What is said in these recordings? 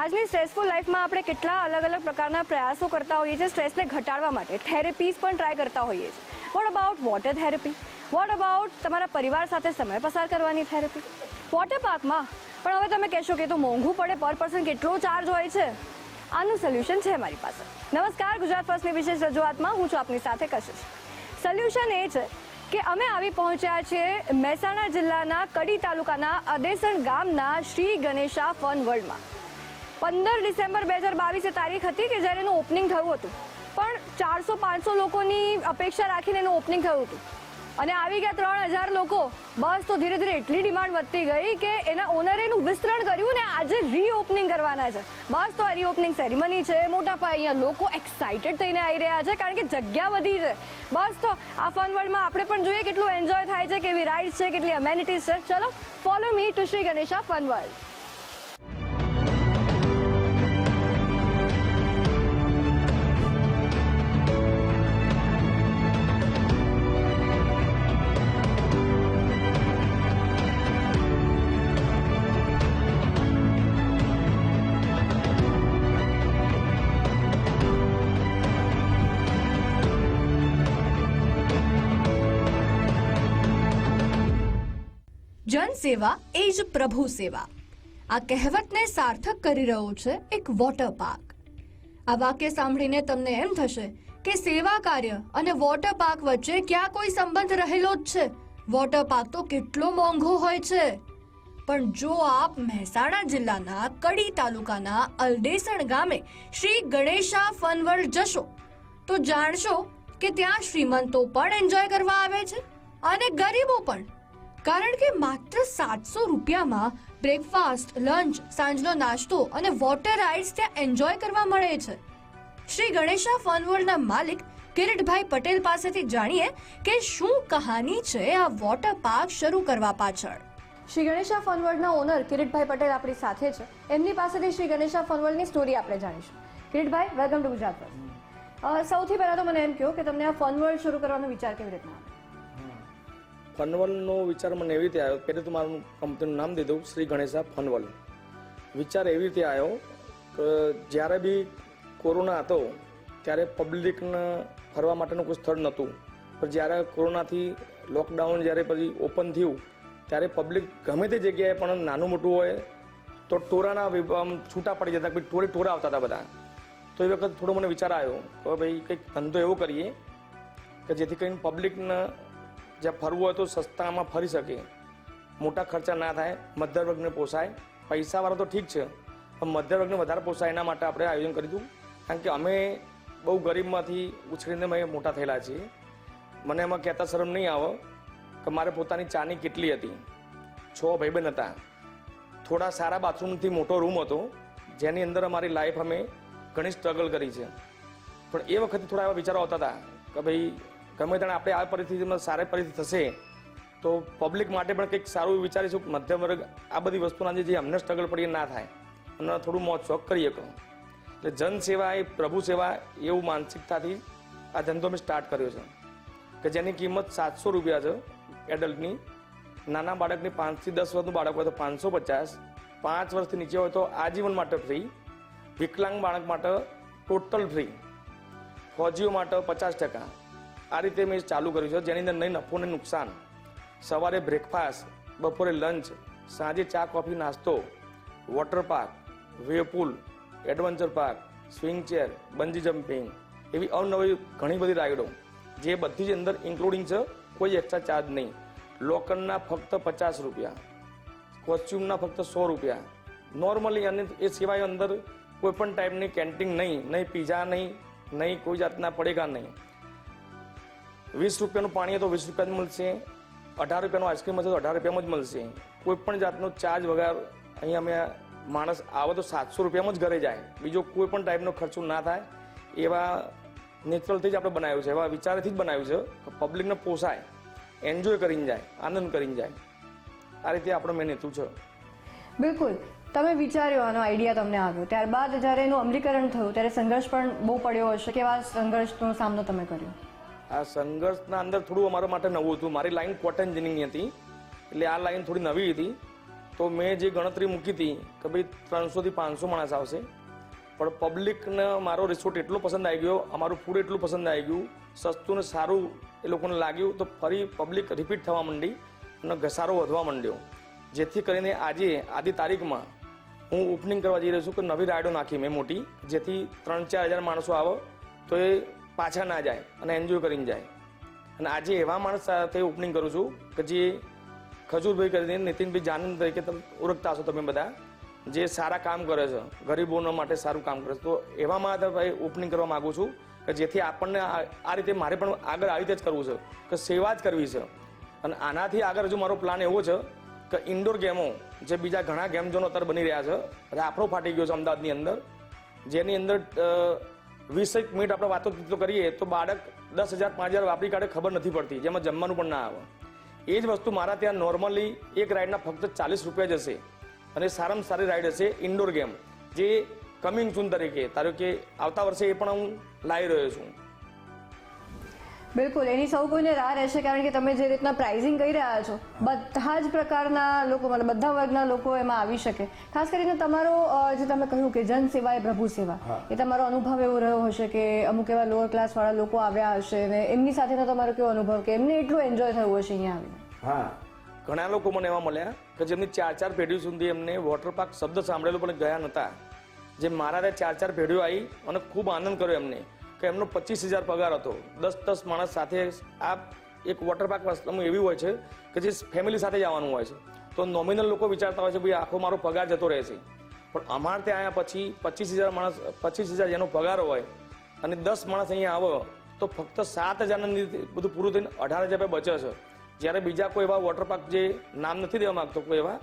આજની સ્ટ્રેસફુલ લાઈફમાં આપણે કેટલા અલગ અલગ પ્રકારના પ્રયાસો કરતા હોઈએ છીએ સ્ટ્રેસને ઘટાડવા માટે. થેરેપીઝ પણ ટ્રાય કરતા હોઈએ છીએ. What about water therapy what about તમારા પરિવાર સાથે સમય પસાર કરવાની થેરેપી વોટર પાર્કમાં પણ હવે તમે કહેશો કે તો મોંઘું પડે પર પર્સન કેટલો ચાર્જ હોય છે? આનું સોલ્યુશન છે મારી પાસે. નમસ્કાર, ગુજરાત ફર્સ્ટની વિશેષ રજૂઆતમાં હું છું આપની સાથે કશિશ. સોલ્યુશન એ છે કે અમે આવી પહોંચ્યા છીએ મહેસાણા જિલ્લાના કડી તાલુકાના અદેસણ ગામના શ્રી ગણેશા ફન વર્લ્ડમાં પંદર ડિસેમ્બર બે હજાર બાવીસે તારીખ હતી કે જ્યારે એનું ઓપનિંગ થયું હતું. પણ ચારસો પાંચસો લોકોની અપેક્ષા રાખીને એનું ઓપનિંગ થયું હતું. અને આવી ગયા ત્રણ હજાર લોકો, બસ તો ધીરે ધીરે એટલી ડિમાન્ડ વધતી ગઈ કે એના ઓનરે એનું વિસ્તરણ કર્યું ને આજે રીઓપનિંગ કરવાના છે. બસ તો આ રીઓપનિંગ સેરેમની છે, મોટા પાયે અહીંયા લોકો એક્સાઇટેડ થઈને આવી રહ્યા છે કારણ કે જગ્યા વધી છે. બસ તો આ ફન વર્લ્ડમાં આપણે પણ જોઈએ કેટલું એન્જોય થાય છે, કેવી રાઇડ્સ છે, કેટલી અમેનિટીઝ છે. ચલો follow me to Shri Ganesha Fun World સેવા એ જ પ્રભુ સેવા. આ કહેવતને સાર્થક કરી રહ્યો છે એક વોટર પાર્ક. આ વાક્ય સાંભળીને તમને એમ થશે કે સેવા કાર્ય અને વોટર પાર્ક વચ્ચે ક્યાં કોઈ સંબંધ રહેલો જ છે? વોટર પાર્ક તો કેટલો મોંઘો હોય છે. પણ જો આપ મહેસાણા જિલ્લાના કડી તાલુકાના અલડેસણ ગામે શ્રી ગણેશા ફનવર્લ્ડ જશો, તો જાણશો કે ત્યાં શ્રીમંતો પણ એન્જોય કરવા આવે છે અને ગરીબો પણ. કારણ કે માત્ર સાતસો રૂપિયામાં બ્રેકફાસ્ટ, લંચ, સાંજનો નાસ્તો અને વોટર રાઇડ્સ ત્યાં એન્જોય કરવા મળે છે. શ્રી ગણેશા ફન વર્લ્ડના માલિક કિરીટભાઈ પટેલ પાસેથી જાણીએ કે શું કહાની છે આ વોટર પાર્ક શરૂ કરવા પાછળ. શ્રી ગણેશા ફનવર્લ્ડના ઓનર કિરીટભાઈ પટેલ આપણી સાથે છે. એમની પાસેથી શ્રી ગણેશા ફનવર્લ્ડની સ્ટોરી આપણે જાણીશું. કિરીટભાઈ વેલકમ ટુ ગુજરાત સૌથી પહેલાં તો મને એમ કહો કે તમને આ ફનવર્લ્ડ શરૂ કરવાનો વિચાર કેવી રીતના ફનવલનો વિચાર મને એવી રીતે આવ્યો, પહેલે તો મારું કંપનીનું નામ દીધું શ્રી ગણેશા ફનવલ વિચાર એવી રીતે આવ્યો કે જ્યારે બી કોરોના હતો, ત્યારે પબ્લિકને ફરવા માટેનું કોઈ સ્થળ નહોતું. પણ જ્યારે કોરોનાથી લોકડાઉન જ્યારે પછી ઓપન થયું, ત્યારે પબ્લિક ગમે તે જગ્યાએ પણ નાનું મોટું હોય, તો ટોરાના આમ છૂટા પડી જતા પછી ટોરે ટોરા આવતા હતા બધા. તો એ વખત થોડો મને વિચાર આવ્યો કે ભાઈ કંઈક ધંધો એવો કરીએ કે જેથી કરીને પબ્લિકને જ્યાં ફરવું હોય તો સસ્તામાં ફરી શકે મોટા ખર્ચા ના થાય મધ્યમ વર્ગને પોસાય પૈસાવાળા તો ઠીક છે પણ મધ્યમ વર્ગને વધારે પોસાય એના માટે આપણે આયોજન કર્યું કારણ કે અમે બહુ ગરીબમાંથી ઉછળીને અમે મોટા થયેલા છીએ મને એમાં કહેતા શરમ નહીં આવે કે મારે પોતાની ચાની કેટલી હતી છ ભાઈબંધ હતા થોડા સારા બાથરૂમથી મોટો રૂમ હતો જેની અંદર અમારી લાઈફ અમે ઘણી સ્ટ્રગલ કરી છે પણ એ વખતે થોડા એવા વિચારો આવતા હતા કે ભાઈ ગમે તેણે આપણે આ પરિસ્થિતિમાં સારી પરિસ્થિતિ થશે, તો પબ્લિક માટે પણ કંઈક સારું વિચારીશું. મધ્યમ વર્ગ આ બધી વસ્તુના જે અમને સ્ટ્રગલ પડી ના થાય. અને થોડું મોજ શોખ કરી શકો એટલે જન સેવા એ પ્રભુ સેવા એવું માનસિકતાથી આ ધંધો મેં સ્ટાર્ટ કર્યો છે. કે જેની કિંમત સાતસો રૂપિયા છે એડલ્ટની નાના બાળકની પાંચથી દસ વર્ષનું બાળક હોય તો પાંચસો પચાસ. પાંચ વર્ષથી નીચે હોય તો આજીવન માટે ફ્રી વિકલાંગ બાળક માટે ટોટલ ફ્રી ફોજીઓ માટે પચાસ ટકા. આ રીતે મેં ચાલુ કર્યું છે, જેની અંદર નહીં નફો ને નુકસાન. સવારે બ્રેકફાસ્ટ બપોરે લંચ સાંજે ચા કોફી નાસ્તો water park wave pool adventure park swing chair bungee jumping એવી અવનવી ઘણી બધી રાઈડો જે બધી જ અંદર ઇન્ક્લુડિંગ છે, કોઈ એક્સ્ટ્રા ચાર્જ નહીં. લોકરના ફક્ત પચાસ રૂપિયા. કોસ્ચ્યુમના ફક્ત સો રૂપિયા. નોર્મલી અને એ સિવાય અંદર કોઈ પણ ટાઈપની કેન્ટીન નહીં નહીં પીઝા નહીં નહીં કોઈ જાતના પડેગા નહીં. વીસ રૂપિયાનું પાણી તો વીસ રૂપિયા જ મળશે. અઢાર રૂપિયાનું આઈસ્ક્રીમ હશે તો અઢાર રૂપિયામાં જ મળશે. કોઈ પણ જાતનો ચાર્જ વગર અહીંયા અમે માણસ આવે તો સાતસો રૂપિયામાં જ ઘરે જાય. બીજો કોઈ પણ ટાઈપનો ખર્ચો ના થાય. એવા નેચરલથી જ આપણે બનાવ્યું છે. એવા વિચારથી જ બનાવ્યું છે. પબ્લિકને પોસાય. એન્જોય કરીને જાય. આનંદ કરીને જાય. આ રીતે આપણો મેન હેતુ છે. બિલકુલ. તમે વિચાર્યો, આનો આઈડિયા તમને આવ્યો. ત્યારબાદ જ્યારે એનું અમલીકરણ થયું, ત્યારે સંઘર્ષ પણ બહુ પડ્યો હશે. કેવા સંઘર્ષનો સામનો તમે કર્યો? આ સંઘર્ષના અંદર થોડું અમારા માટે નવું હતું. મારી લાઈન કોટન એન્જિનિયરિંગની હતી. એટલે આ લાઈન થોડી નવી હતી. તો મેં જે ગણતરી મૂકી હતી કે ભાઈ ત્રણસોથી પાંચસો માણસ આવશે. પણ પબ્લિકને મારો રિસોર્ટ એટલો પસંદ આવી ગયો, અમારું ફૂડ એટલું પસંદ આવી ગયું, સસ્તું ને સારું એ લોકોને લાગ્યું, તો ફરી પબ્લિક રિપીટ થવા માંડી અને ઘસારો વધવા માંડ્યો. જેથી કરીને આજે, આદિ તારીખમાં હું ઓપનિંગ કરવા જઈ રહ્યો છું કે નવી રાઇડો નાખી મેં મોટી, જેથી ત્રણ ચાર હજાર માણસો આવે. તો એ પાછા ના જાય અને એન્જોય કરીને જાય. અને આજે એવા માણસ સાથે ઓપનિંગ કરું છું કે જે ખજૂરભાઈ કરીને નીતિનભાઈ જાનંદ તરીકે તમે ઓળખતા હશો તમે બધા, જે સારા કામ કરે છે, ગરીબોના માટે સારું કામ કરે છે. તો એવામાં ભાઈ ઓપનિંગ કરવા માગું છું કે જેથી આપણને આ રીતે મારે પણ આગળ આવી રીતે જ કરવું છે, કે સેવા જ કરવી છે. અને આનાથી આગળ હજુ મારો પ્લાન એવો છે કે ઇન્ડોર ગેમો, જે બીજા ઘણા ગેમ ઝોન અત્યારે બની રહ્યા છે રાફડો ફાટી ગયો છે અમદાવાદની અંદર, જેની અંદર વીસ એક મિનિટ આપણે વાતો ચીતો કરીએ તો બાળક દસ હજાર, પાંચ હજાર વાપરી કાઢે ખબર નથી પડતી, જેમાં જમવાનું પણ ના આવે. એ જ વસ્તુ મારા ત્યાં નોર્મલી એક રાઈડના ફક્ત ચાલીસ રૂપિયા જ હશે. અને સારામાં સારી રાઈડ હશે ઇન્ડોર ગેમ જે કમિંગ સૂન તરીકે, ધારો કે આવતા વર્ષે એ પણ હું લાવી રહ્યો છું. બિલકુલ એની સૌ કોઈને રાહ રહેશે કારણ કે તમે જે રીતના પ્રાઇઝિંગ કરી રહ્યા છો બધા જ પ્રકારના લોકો મતલબ બધા વર્ગના લોકો એમાં આવી શકે. ખાસ કરીને તમારો જે તમે કહ્યું કે જન સેવા એ પ્રભુ સેવા એ તમારો અનુભવ એવો રહ્યો હશે કે અમુક એવા લોઅર ક્લાસ વાળા લોકો આવ્યા હશે ને એમની સાથેનો તમારો કેવો અનુભવ કે એમને એટલું એન્જોય થયું હશે અહીંયા આવીને? હા. ઘણા લોકો મને એવા મળ્યા કે જેમની ચાર ચાર પેઢીઓ સુધી એમને વોટર પાર્ક શબ્દ સાંભળેલો પણ ગયા નહોતા જે મારા ચાર ચાર પેઢીઓ આવી અને ખૂબ આનંદ કર્યો એમને. કે એમનો પચીસ હજાર પગાર હતો. દસ દસ માણસ સાથે આ એક વોટર પાર્ક વસ્તુ એવી હોય છે કે જે ફેમિલી સાથે જવાનું હોય છે. તો નોમિનલ લોકો વિચારતા હોય છે, ભાઈ, આખો મારો પગાર જતો રહેશે પણ અમારે ત્યાં આવ્યા પછી પચીસ હજાર માણસ, પચીસ હજાર જેનો પગાર હોય અને દસ માણસ અહીંયા આવે, તો ફક્ત સાત હજારના બધું પૂરું થઈને અઢાર હજાર રૂપિયા બચે છે. જ્યારે બીજા કોઈ એવા વોટર પાર્ક જે નામ નથી દેવા માંગતો કોઈ એવા,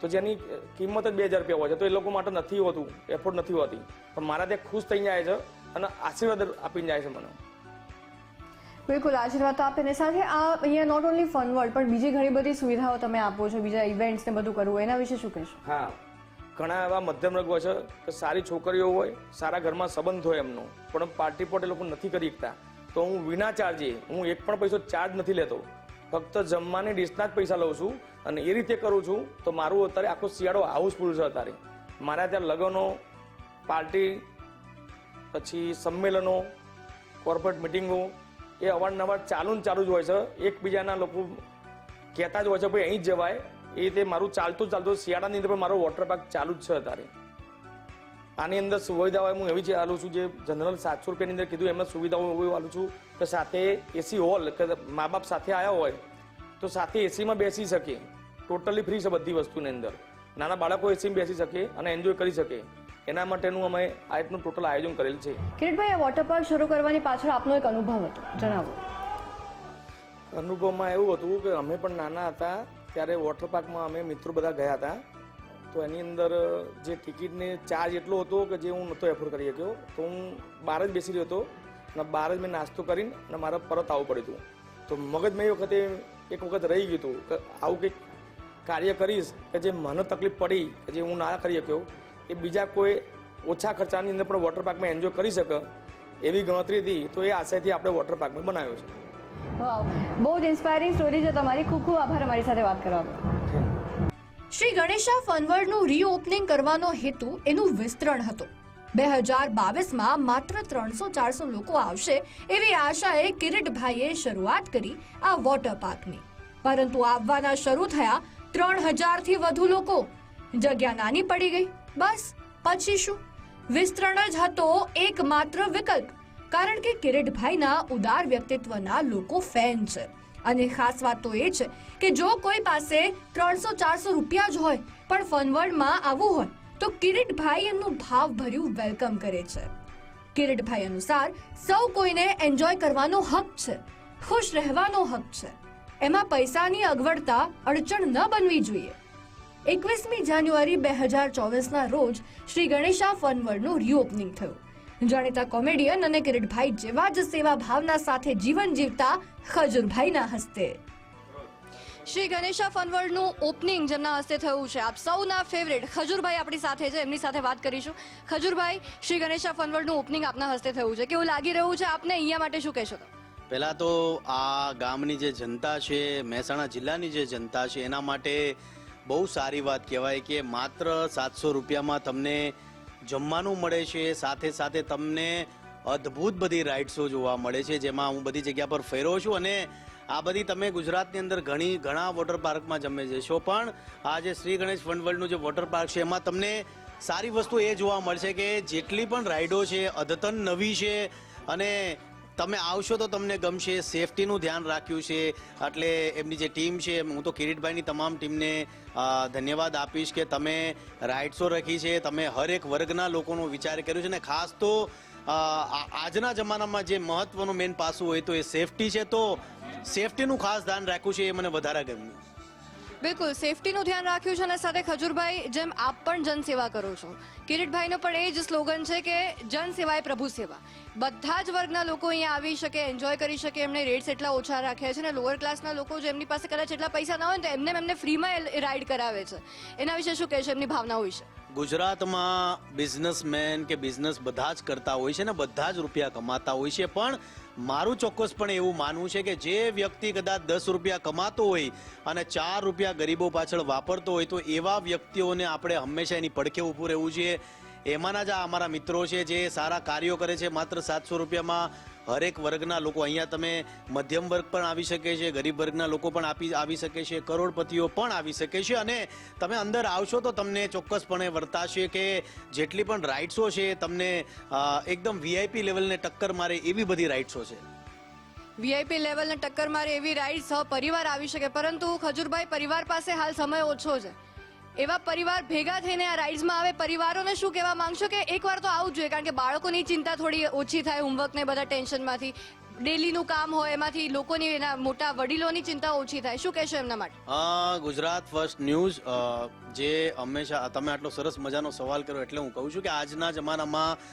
તો જેની કિંમત જ બે હજાર રૂપિયા હોય છે. તો એ લોકો માટે નથી હોતું, એફોર્ડ નથી હોતી. પણ મારા ત્યાં ખુશ થઈ જાય છે. અને આશીર્વાદ આપીને જાય છે મને. બિલકુલ આશીર્વાદ તો આપે ને. સાથે આ અહીંયા નોટ ઓનલી ફન વર્લ્ડ પણ બીજી ઘણી બધી સુવિધાઓ તમે આપો છો બીજા ઇવેન્ટ્સ ને બધું કરવું એના વિશે શું કહેશો? હા. ઘણા એવા મધ્યમ વર્ગ હોય છે કે સારી છોકરીઓ હોય સારા ઘરમાં સંબંધ હોય એમનો પણ પાર્ટી પોટ એ લોકો નથી કરી શકતા. તો હું વિના ચાર્જે હું એક પણ પૈસો ચાર્જ નથી લેતો. ફક્ત જમવાની ડિશના જ પૈસા લઉં છું અને એ રીતે કરું છું તો મારું અત્યારે આખો શિયાળો હાઉસફુલ છે અત્યારે. મારા ત્યાં લગ્નો પાર્ટી પછી સંમેલનો કોર્પોરેટ મિટિંગો એ અવારનવાર ચાલુ ને ચાલુ જ હોય છે. એકબીજાના લોકો કહેતા જ હોય છે, ભાઈ અહીં જ જવાય. એ રીતે મારું ચાલતું ચાલતું શિયાળાની અંદર પણ મારો વોટર પાર્ક ચાલુ જ છે અત્યારે. આની અંદર સુવિધાઓ હું એવી છે આલું છું જે જનરલ સાતસો રૂપિયાની અંદર કીધું એમાં સુવિધાઓ એવી આલું છું કે સાથે એસી હોલ કે મા બાપ સાથે આવ્યા હોય, તો સાથે એસીમાં બેસી શકે. ટોટલી ફ્રી છે બધી વસ્તુની અંદર. નાના બાળકો એસીમાં બેસી શકે અને એન્જોય કરી શકે. એના માટેનું અમે આ રીતનું ટોટલ આયોજન કરેલ છે. કિરીટભાઈ આ વોટર પાર્ક શરૂ કરવાની પાછળ આપનો એક અનુભવ હતો. જણાવો. અનુભવમાં એવું હતું કે અમે પણ નાના હતા ત્યારે વોટર પાર્કમાં અમે મિત્રો બધા ગયા હતા. તો એની અંદર જે ટિકિટની ચાર્જ એટલો હતો કે જે હું નહોતો એફોર્ડ કરી શક્યો. તો હું બહાર જ બેસી રહ્યો હતો અને બહાર જ મેં નાસ્તો કરીને અને મારે પરત આવવું પડ્યું હતું. તો મગજમાં એ વખતે એક વખત રહી ગયું હતું કે આવું કંઈક કાર્ય કરીશ કે જે મને તકલીફ પડી કે જે હું ના કરી શક્યો. એ બીજા કોઈ ઓછા ખર્ચાની અંદર પણ વોટર પાર્કમાં એન્જોય કરી શકે એવી ગણતરી હતી તો એ આશયથી આપણે વોટર પાર્કમાં બનાવ્યો છે. બહુ જ ઇન્સ્પાયરિંગ સ્ટોરી છે તમારી. ખૂબ ખૂબ આભાર અમારી સાથે વાત કરવા શ્રી ગણેશા ફનવર્ડનું રીઓપનિંગ કરવાનો હેતુ એનું વિસ્તરણ હતું. બે હજાર બાવીસમાં માત્ર ત્રણસો ચારસો લોકો આવશે એવી આશાએ કિરીટભાઈએ શરૂઆત કરી આ વોટર પાર્કની પરંતુ આવવાના શરૂ થયા ત્રણ હજારથી વધુ લોકો. જગ્યા નાની પડી ગઈ. બસ, પછી શું? વિસ્તરણ જ હતો એકમાત્ર વિકલ્પ, કારણ કે કિરીટભાઈના ઉદાર વ્યક્તિત્વના લોકો ફેન છે. અને ખાસ વાત તો એ છે કે જો કોઈ પાસે ત્રણસો, ચારસો રૂપિયા જ હોય, પણ ફનવર્ડમાં આવવું હોય, તો કિરીટભાઈ એમનું ભાવભર્યું વેલકમ કરે છે. કિરીટભાઈ અનુસાર, સૌ કોઈને એન્જોય કરવાનો હક છે, ખુશ રહેવાનો હક છે. એમાં પૈસાની અગવડતા અડચણ ન બનવી જોઈએ. એકવીસમી જાન્યુઆરી બે હજાર ચોવીસના રોજ શ્રી ગણેશા ફનવર્ડનું રીઓપનિંગ થયું. જાણીતા કોમેડિયન અને કિરીટભાઈ જેવા જ સેવા ભાવના સાથે જીવન જીવતા ખજુરભાઈના હસ્તે. શ્રી ગણેશા ફનવર્ડનું ઓપનિંગ જેમના હસ્તે થયું છે. આપ સૌના ફેવરેટ ખજુરભાઈ આપણી સાથે છે. એમની સાથે વાત કરીશું. ખજુરભાઈ શ્રી ગણેશા ફનવર્ડનું ઓપનિંગ આપના હસ્તે થયું છે. કેવું લાગી રહ્યું છે? આપને અહીંયા માટે શું કહેશો પહેલાં તો આ ગામની જે જનતા છે મહેસાણા જિલ્લાની જે જનતા છે એના માટે બહુ સારી વાત કહેવાય કે માત્ર સાતસો રૂપિયામાં તમને જમવાનું મળે છે, સાથે સાથે તમને અદ્ભુત બધી રાઇડ્સો જોવા મળે છે, જેમાં હું બધી જગ્યા પર ફેરો છું અને આ બધી તમે ગુજરાતની અંદર ઘણી, ઘણા વોટર પાર્કમાં જમે જશો. પણ આ જે શ્રી ગણેશ ફંડ વર્લ્ડનું જે વોટર પાર્ક છે, એમાં તમને સારી વસ્તુ એ જોવા મળશે કે જેટલી પણ રાઇડો છે, અદ્યતન નવી છે અને તમે આવશો તો તમને ગમશે. સેફટીનું ધ્યાન રાખ્યું છે. એટલે એમની જે ટીમ છે, હું તો કિરીટભાઈની તમામ ટીમને ધન્યવાદ આપીશ કે તમે રાઇડ્સો રાખી છે. તમે હરેક વર્ગના લોકોનો વિચાર કર્યો છે. અને ખાસ તો આજના જમાનામાં જે મહત્વનું મેન પાસું હોય તો એ સેફટી છે. તો સેફટીનું ખાસ ધ્યાન રાખ્યું છે એ મને વધારે ગમ્યું. બિલકુલ સેફટીનું ધ્યાન રાખ્યું છે અને સાથે ખજૂરભાઈ, જેમ આપ પણ જનસેવા કરો છો. કિરીટભાઈનો પણ એ જ સ્લોગન છે કે જન સેવા એ પ્રભુ સેવા. બધા જ વર્ગના લોકો અહીંયા આવી શકે એન્જોય કરી શકે એમને રેટ્સ એટલા ઓછા રાખ્યા છે અને લોઅર ક્લાસના લોકો જેમની પાસે કદાચ એટલા પૈસા ના હોય તો એમને એમને ફ્રીમાં રાઈડ કરાવે છે. એના વિશે શું કહેશો? એમની ભાવનાઓ વિશે. ગુજરાતમાં બિઝનેસમેન કે બિઝનેસ બધા જ કરતા હોય છે ને બધા જ રૂપિયા કમાતા હોય છે. પણ મારું ચોક્કસપણે એવું માનવું છે કે જે વ્યક્તિ કદાચ દસ રૂપિયા કમાતો હોય અને ચાર રૂપિયા ગરીબો પાછળ વાપરતો હોય તો એવા વ્યક્તિઓને આપણે હંમેશા એની પડખે ઊભું રહેવું જોઈએ. એમાંના જ આ અમારા મિત્રો છે જે સારા કાર્યો કરે છે. માત્ર સાતસો રૂપિયામાં હરેક વર્ગના લોકો અહીંયા તમે મધ્યમ વર્ગ પણ આવી શકે છે, ગરીબ વર્ગના લોકો પણ આપી આવી શકે છે, કરોડપતિઓ પણ આવી શકે છે અને તમે અંદર આવશો તો તમને ચોક્કસપણે વર્તાશે કે જેટલી પણ રાઇટ્સો છે તમને એકદમ વીઆઈપી લેવલને ટક્કર મારે એવી બધી રાઇટ્સો છે. વીઆઈપી લેવલને ટક્કર મારે એવી રાઇડ્સ પરિવાર આવી શકે, પરંતુ ખજૂરભાઈ, પરિવાર પાસે હાલ સમય ઓછો છે. એવા પરિવાર ભેગા થઈને આ રાઇડ્સમાં આવે, પરિવારોને શું કહેવા માંગશો કે એકવાર તો આવું જોઈએ, કારણ કે બાળકોની ચિંતા થોડી ઓછી થાય હોમવર્કને બધા ટેન્શનમાંથી ડેલીનું કામ હોય, એમાંથી લોકોની એના મોટા વડીલોની ચિંતા ઓછી થાય. શું કહેશો એમના માટે? ગુજરાત ફર્સ્ટ ન્યૂઝ જે હંમેશા, તમે આટલો સરસ મજાનો સવાલ કર્યો એટલે હું કહું છું કે આજના જમાનામાં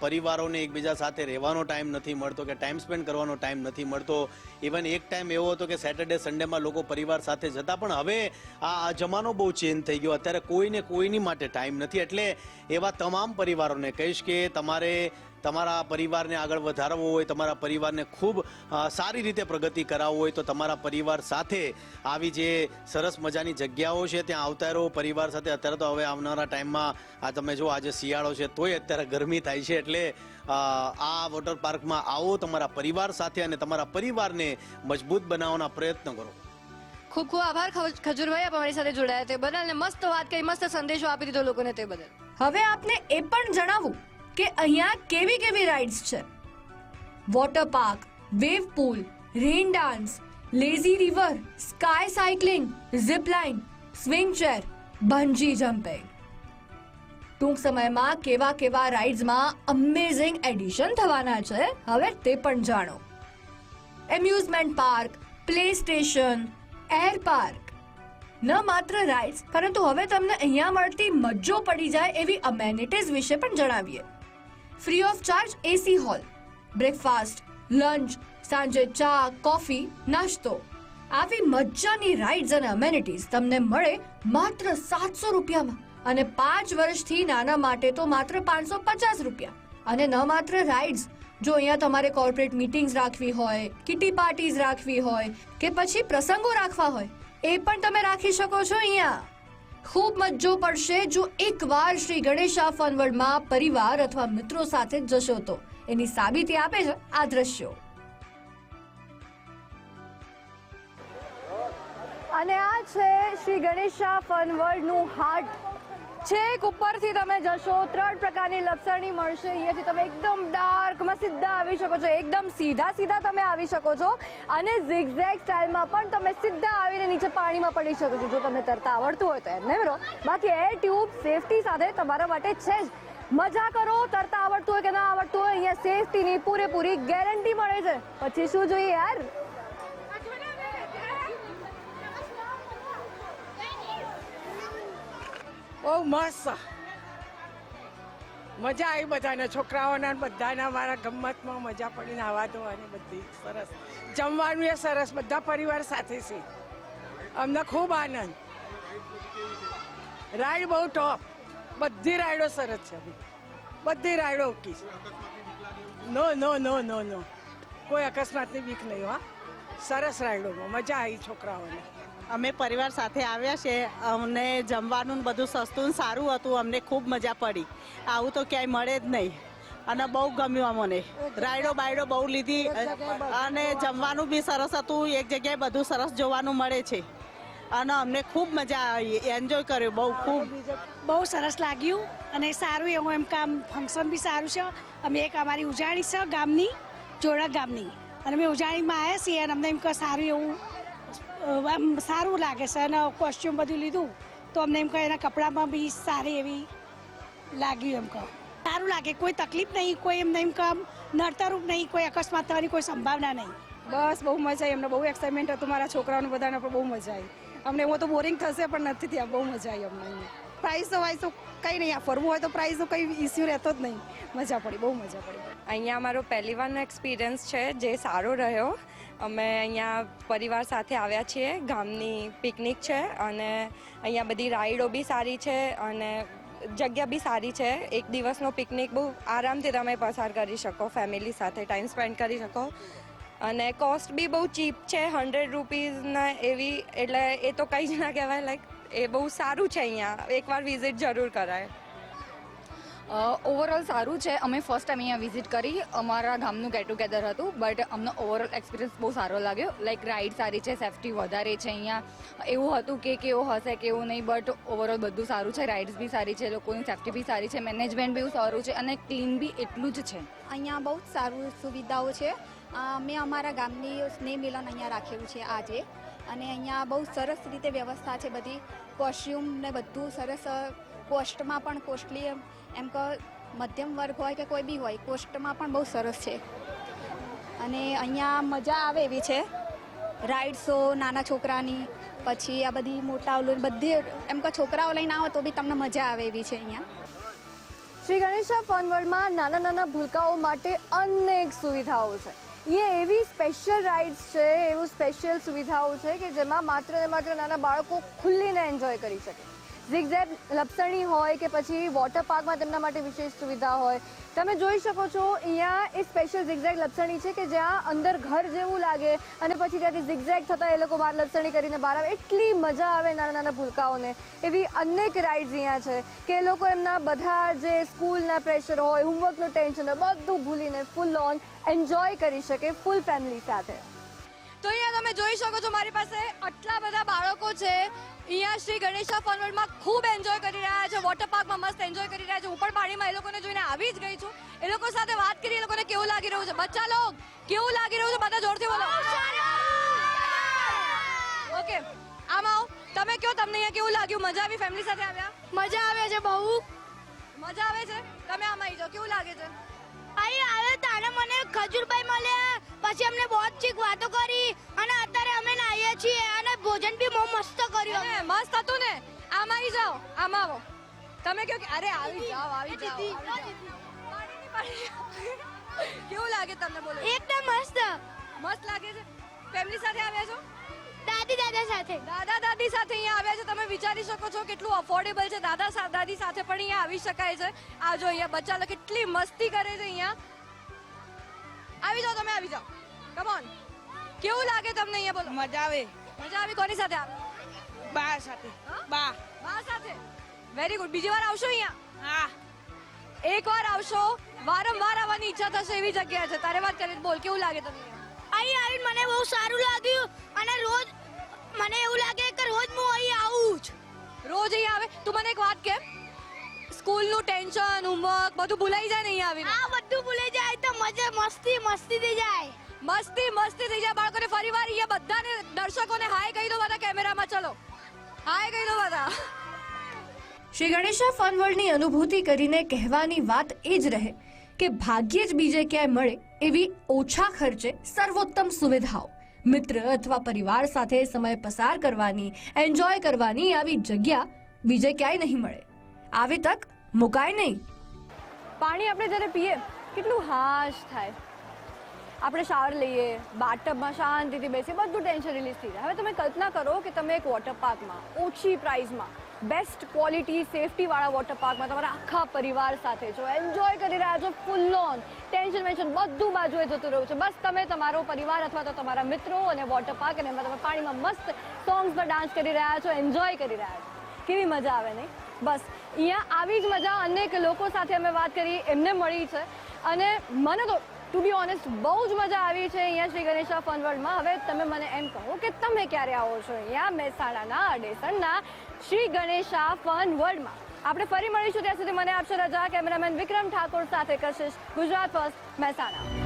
પરિવારોને એકબીજા સાથે રહેવાનો ટાઈમ નથી મળતો કે ટાઈમ સ્પેન્ડ કરવાનો ટાઈમ નથી મળતો. ઇવન એક ટાઈમ એવો હતો કે સેટરડે સન્ડેમાં લોકો પરિવાર સાથે જતા પણ હવે આ જમાનો બહુ ચેન્જ થઈ ગયો. અત્યારે કોઈને કોઈની માટે ટાઈમ નથી. એટલે એવા તમામ પરિવારોને કહીશ કે તમારે તમારા પરિવારને આગળ વધારવો હોય તમારા પરિવારને ખૂબ સારી રીતે પ્રગતિ કરાવવું હોય તો તમારા પરિવાર સાથે આવી જે સરસ મજાની જગ્યાઓ છે ત્યાં આવતા રહો. પરિવાર સાથે અત્યારે તો હવે આવનારા ટાઈમમાં આ તમે જો આજે શિયાળો છે તોય અત્યારે ગરમી થાય છે એટલે આ વોટર પાર્કમાં આવો તમારા પરિવાર સાથે અને તમારા પરિવારને મજબૂત બનાવવાના પ્રયત્ન કરો. ખૂબ ખૂબ આભાર ખજ- ખજૂરભાઈ આપ અમારી સાથે જોડાયા તે બદલ અને મસ્ત વાત કરી મસ્ત સંદેશો આપી દીધો લોકોને તે બદલ. હવે આપને એ પણ જણાવું કે અહીંયા કેવી કેવી રાઇડ્સ છે? Water park wave pool rain dance lazy river sky cycling zipline swing chair bungee jumping ટૂંક સમયમાં કેવા કેવા રાઇડ્સમાં અમેઝિંગ એડિશન થવાના છે, હવે તે પણ જાણો. Amusement park play station air park ન માત્ર રાઇડ્સ પરંતુ હવે તમને અહીંયા મળતી મજો પડી જાય એવી અમેનિટીઝ વિશે પણ જણાવીએ. Free of charge AC hall breakfast lunch સાંજે ચા કોફી નાસ્તો. આવી મજાની રાઇડ્સ અને અમેનિટીઝ તમને મળે માત્ર સાતસો રૂપિયામાં. અને પાંચ વર્ષથી નાના માટે તો માત્ર પાંચસો પચાસ રૂપિયા. અને ન માત્ર રાઇડ્સ જો અહીંયા તમારે કોર્પોરેટ મીટિંગ્સ રાખવી હોય કિટી પાર્ટીઝ રાખવી હોય, કે પછી પ્રસંગો રાખવા હોય, એ પણ તમે રાખી શકો છો અહીંયા. ખૂબ મજો પડશે જો એકવાર શ્રી ગણેશા ફનવર્ડમાં પરિવાર અથવા મિત્રો સાથે જશો તો. એની સાબિતી આપે છે આ દ્રશ્યો. અને આ છે શ્રી ગણેશા ફન વર્લ્ડનું હાર્ટ છેક ઉપરથી તમે જશો, ત્રણ પ્રકારની લપસણી મળશે. અહીંયાથી તમે એકદમ ડાર્કમાં સીધા આવી શકો છો. એકદમ સીધા સીધા તમે આવી શકો છો. અને ઝિગઝેગ સ્ટાઇલમાં પણ તમે સીધા આવીને નીચે પાણીમાં પડી શકો છો. જો તમને તરતા આવડતું હોય તો એમને બરો? બાકી એર ટ્યુબ સેફટી સાથે તમારા માટે છે જ. મજા કરો, તરતા આવડતું હોય કે ના આવડતું હોય, અહીંયા સેફટીની પૂરેપૂરી ગેરંટી મળે છે. પછી શું જોઈએ યાર? બહુ મસ્ત મજા આવી બધાને, છોકરાઓના બધાના મારા ગમતમાં મજા પડી નાવા ધોવાની બધી સરસ. જમવાનું એ સરસ, બધા પરિવાર સાથે છે. અમને ખૂબ આનંદ. રાઈડ બહુ ટોપ. બધી રાઈડો સરસ છે બધી રાઈડો ઓકી નો નો નો નો નો. કોઈ અકસ્માતની બીક નહીં હા. સરસ રાઈડોમાં મજા આવી છોકરાઓને. અમે પરિવાર સાથે આવ્યા છે, અમને જમવાનું બધું સસ્તું સારું હતું, અમને ખૂબ મજા પડી. આવું તો ક્યાંય મળે જ નહીં. અને બહુ ગમ્યું અમને. રાયડો બાયડો બહુ લીધી, અને જમવાનું બી સરસ હતું, એક જગ્યાએ બધું સરસ જોવાનું મળે છે. અને અમને ખૂબ મજા આવી એન્જોય કર્યો, બહુ ખૂબ. બહુ સરસ લાગ્યું, અને સારું એવું એમ કામ ફંક્શન બી સારું છે. અમે એક અમારી ઉજાણી છે ગામની જોડા ગામની. અને અમે ઉજાણીમાં આવ્યા છીએ અને અમને એમ કે સારું એવું સારું લાગે છે અને કોસ્ચ્યુમ બધું લીધું તો અમને એમ કહે એના કપડામાં બી સારી એવી લાગ્યું એમ કહો. સારું લાગે કોઈ તકલીફ નહીં કોઈ એમને એમ કામ નડતરૂપ નહીં કોઈ અકસ્માત થવાની કોઈ સંભાવના નહીં. બસ બહુ મજા આવી અમને બહુ એક્સાઇટમેન્ટ હતું મારા છોકરાઓને બધાને પણ બહુ મજા આવી. અમને હું તો બોરિંગ થશે પણ નથી થયા બહુ મજા આવી અમને અહીંયા પ્રાઇસ તો વાઇસ તો કંઈ નહીં આ ફરવું હોય તો પ્રાઇસનો કંઈ ઇસ્યુ રહેતો જ નહીં. મજા પડી બહુ મજા પડી. અહીંયા અમારો પહેલી વારનો એક્સપિરિયન્સ છે જે સારો રહ્યો. અમે અહીંયા પરિવાર સાથે આવ્યા છીએ. ગામની પિકનિક છે અને અહીંયા બધી રાઈડો બી સારી છે અને જગ્યા બી સારી છે. એક દિવસનો પિકનિક બહુ આરામથી તમે પસાર કરી શકો ફેમિલી સાથે ટાઈમ સ્પેન્ડ કરી શકો. અને કોસ્ટ બી બહુ ચીપ છે હંડ્રેડ રૂપીઝના એવી, એટલે એ તો કંઈ જ ના કહેવાય લાઈક એ બહુ સારું છે અહીંયા. એકવાર વિઝિટ જરૂર કરાય. ઓવરઓલ સારું છે. અમે ફર્સ્ટ ટાઈમ અહીંયા વિઝિટ કરી. અમારા ગામનું ગેટ ટુગેધર હતું બટ અમને ઓવરઓલ એક્સપિરિયન્સ બહુ સારો લાગ્યો. લાઈક રાઈડ સારી છે સેફટી વધારે છે અહીંયા. એવું હતું કે કેવો હશે, કેવું નહીં બટ ઓવરઓલ બધું સારું છે. રાઇડ્સ બી સારી છે, લોકોની સેફટી બી સારી છે મેનેજમેન્ટ બી સારું છે, અને ક્લીન બી એટલું જ છે. અહીંયા બહુ જ સારું સુવિધાઓ છે. મેં અમારા ગામની સ્નેહ મિલન અહીંયા રાખેલું છે આજે. અને અહીંયા બહુ સરસ રીતે વ્યવસ્થા છે બધી. કોસ્ટ્યુમ ને બધું સરસ કોસ્ટમાં પણ કોસ્ટલી એમ કે મધ્યમ વર્ગ હોય કે કોઈ બી હોય કોસ્ટમાં પણ બહુ સરસ છે. અને અહીંયા મજા આવે એવી છે. રાઇડ્સો નાના છોકરાની, પછી આ બધી મોટા ઓલું બધી, એમ કે છોકરાઓ લઈને આવો તો બી તમને મજા આવે એવી છે અહીંયા. શ્રી ગણેશા ફન નાના નાના ભૂલકાઓ માટે અનેક સુવિધાઓ છે. એ એવી સ્પેશિયલ રાઇડ્સ છે, એવું સ્પેશિયલ સુવિધાઓ છે કે જેમાં માત્ર ને માત્ર નાના બાળકો ખુલ્લીને એન્જોય કરી શકે. ઝિગઝેગ લપસણી હોય કે પછી વોટર પાર્કમાં તેમના માટે વિશેષ સુવિધા હોય. તમે જોઈ શકો છો, અહીંયા એ સ્પેશિયલ ઝિગઝેગ લપસણી છે કે જ્યાં અંદર ઘર જેવું લાગે અને પછી ત્યાંથી ઝિગઝેગ થતાં એ લોકો બહાર લપસણી કરીને બહાર આવે. એટલી મજા આવે નાના નાના ભૂલકાઓને. એવી અનેક રાઇડ્સ અહીંયા છે કે એ લોકો એમના બધા જે સ્કૂલના પ્રેશર હોય હોમવર્કનું ટેન્શન હોય, બધું ભૂલીને ફૂલ ઓન એન્જોય કરી શકે ફૂલ ફેમિલી સાથે. તો અહીંયા તમે જોઈ શકો છો મારી પાસે આટલા બધા બાળકો છે. અહીંયા શ્રી ગણેશા ફનવર્ડમાં ખૂબ એન્જોય કરી રહ્યા છે. વોટર પાર્કમાં મસ્ત એન્જોય કરી રહ્યા છે. હું પણ પાણીમાં એ લોકોને જોઈને આવી જ ગઈ છું. એ લોકો સાથે વાત કરી એ લોકોને કેવું લાગી રહ્યું છે? બચ્ચા લોક કેવું લાગી રહ્યું છે? બધા જોરથી બોલો. ઓકે આમ આવો. તમે કયો તમને અહીંયા કેવું લાગ્યું? મજા આવી ફેમિલી સાથે આવ્યા? મજા આવે છે બહુ. મજા આવે છે? તમે આમાં આવી જાઓ. કેવું લાગે છે? અહીં આવે તારે મને ખજૂરભાઈ મળ્યા. પછી અમને બહુ ચીક વાતો કરી. અને અત્યારે અમે નાહીએ છીએ અને ભોજન બી બહુ મસ્ત કર્યું. મસ્ત હતું ને. આમાં આવી જાઓ આમાં આવો. તમે કહો કે અરે આવી જાઓ આવી જાઓ. કેવું લાગે તમને બોલો? એકદમ મસ્ત. મસ્ત લાગે છે? ફેમિલી સાથે આવ્યા છો? દાદી દાદા સાથે. દાદા દાદી સાથે અહીંયા આવ્યા છે. તમે વિચારી શકો છો કેટલું અફોર્ડેબલ છે. દાદા દાદી સાથે પણ અહીંયા આવી શકાય છે. આ જો અહીંયા બચ્ચા લોકો કેટલી મસ્તી કરે છે અહીંયા. આવી જાઓ તમે આવી જાઓ. કમ ઓન કેવું લાગે તમને અહીંયા બોલો? મજા આવે. મજા આવી? કોની સાથે આવે? બા સાથે. બા. બા સાથે? વેરી ગુડ બીજી વાર આવશો અહીંયા? હા. એક વાર આવશો. વારંવાર આવવાની ઈચ્છા થશે એવી જગ્યા છે. તારે વાત કરી બોલ કેવું લાગે તમને? અહીં આવીને મને બહુ સારું લાગ્યું. અને રોજ મને એવું લાગે કે રોજ હું અહીં આવું જ. રોજ અહીં આવે? તું મને એક વાત કે સ્કૂલનું ટેન્શન હોમવર્ક બધું ભૂલાઈ જાય ને અહીં આવીને? આ બધું ભૂલાઈ જાય. તો મજા મસ્તી મસ્તી થઈ જાય. મસ્તી મસ્તી થઈ જાય. બાળકોને ફરી વાર અહીંયા બધાને દર્શકોને હાય કહી દો બધા કેમેરામાં. ચલો. હાય કહી દો બધા. શ્રી ગણેશા ફન વર્લ્ડની અનુભૂતિ કરીને કહેવાની વાત એ જ રહે કે ભાગ્યે જ બીજે ક્યાંય મળે એવી ઓછા ખર્ચે સર્વોત્તમ સુવિધાઓ. મિત્ર અથવા પરિવાર સાથે સમય પસાર કરવાની એન્જોય કરવાની આવી જગ્યા બીજે ક્યાંય નહીં મળે. આવી તક મુકાય નહીં. પાણી આપણે જ્યારે પીએ, કેટલું હાશ થાય. આપણે શાવર લઈએ બાથટબમાં શાંતિથી બેસીએ, બધું ટેન્શન રિલીઝ થઈ જાય. હવે તમે કલ્પના કરો કે તમે એક વોટર પાર્કમાં ઓછી પ્રાઇઝમાં બેસ્ટ ક્વોલિટી સેફટીવાળા વોટર પાર્કમાં તમારા આખા પરિવાર સાથે છો એન્જોય કરી રહ્યા છો ફૂલ ઓન ટેન્શન વેન્શન બધું બાજુએ જતું રહ્યું છે. બસ તમે તમારો પરિવાર અથવા તો તમારા મિત્રો અને વોટર પાર્ક અને એમાં તમે પાણીમાં મસ્ત સોંગ્સ પર ડાન્સ કરી રહ્યા છો, એન્જોય કરી રહ્યા છો. કેવી મજા આવે નહીં? બસ, અહીંયા આવી જ મજા અનેક લોકો સાથે અમે વાત કરી, એમને મળી છે. અને મને તો ટુ બી ઓનેસ્ટ બહુ જ મજા આવી છે અહીંયા શ્રી ગણેશા ફન વર્લ્ડમાં હવે તમે મને એમ કહો કે તમે ક્યારે આવો છો અહીંયા મહેસાણાના અડેસણના શ્રી ગણેશા ફન વર્લ્ડમાં આપણે ફરી મળીશું ત્યાં સુધી. મને આપશો રજા, કેમેરામેન વિક્રમ ઠાકોર સાથે કશિશ. ગુજરાત ફર્સ્ટ, મહેસાણા.